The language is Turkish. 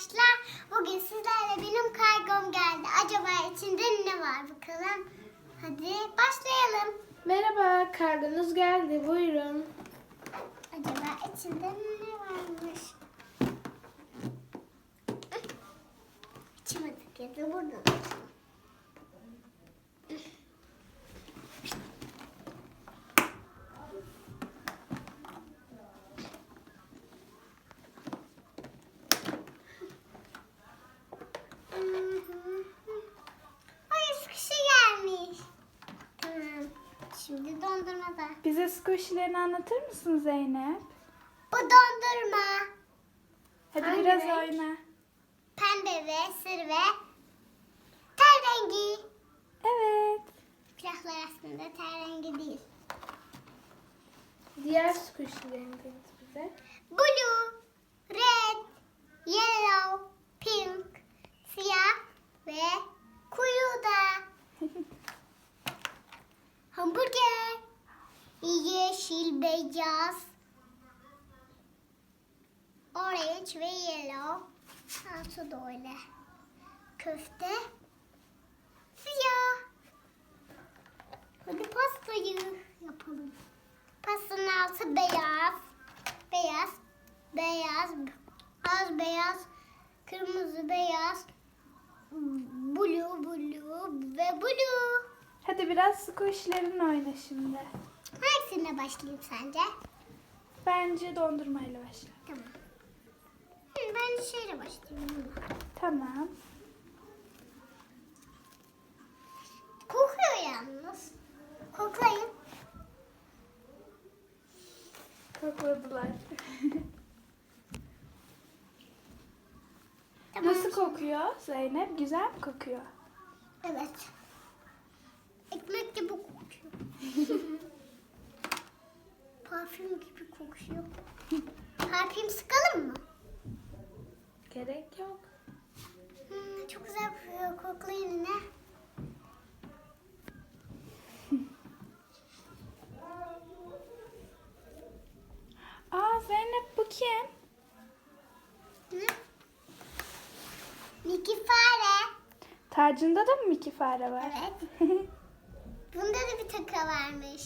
arkadaşlar. Bugün sizlerle benim kargom geldi. Acaba içinde ne var bakalım. Hadi başlayalım. Merhaba, kargonuz geldi. Buyurun. Acaba içinde ne varmış? İçime tıkladı buradan. Şimdi dondurmada. Bize squishy'lerini anlatır mısın Zeynep? Bu dondurma. Hadi Hangi biraz renk? oyna. Pembe ve sır ve ter rengi. Evet. Silahlar aslında ter rengi değil. Diğer squishy'lerini tanıt bize. Blue, red, yellow, pink, siyah ve kuyu da. Hamburger, yeşil, beyaz, orange ve yellow. Altı da öyle. Köfte, siyah. Hadi pastayı yapalım. Pastanın altı beyaz, beyaz, beyaz, az beyaz, kırmızı beyaz, blue, blue ve blue. Hadi biraz squishy'lerinle oyna şimdi. Hangisine başlayayım sence? Bence dondurmayla başla. Tamam. Hı, ben de şöyle başlayayım. Tamam. Kokuyor yalnız. Koklayın. Kokladılar. Tamam. Nasıl kokuyor Zeynep? Güzel mi kokuyor? Evet. Ekmek gibi kokuyor. Parfüm gibi kokuyor. Parfüm sıkalım mı? Gerek yok. Hmm, çok güzel kokuyor. Koklayın yine. Aa Zeynep bu kim? Hı? Mickey fare. Tacında da mı Mickey fare var? Evet. Bunda da bir taka varmış.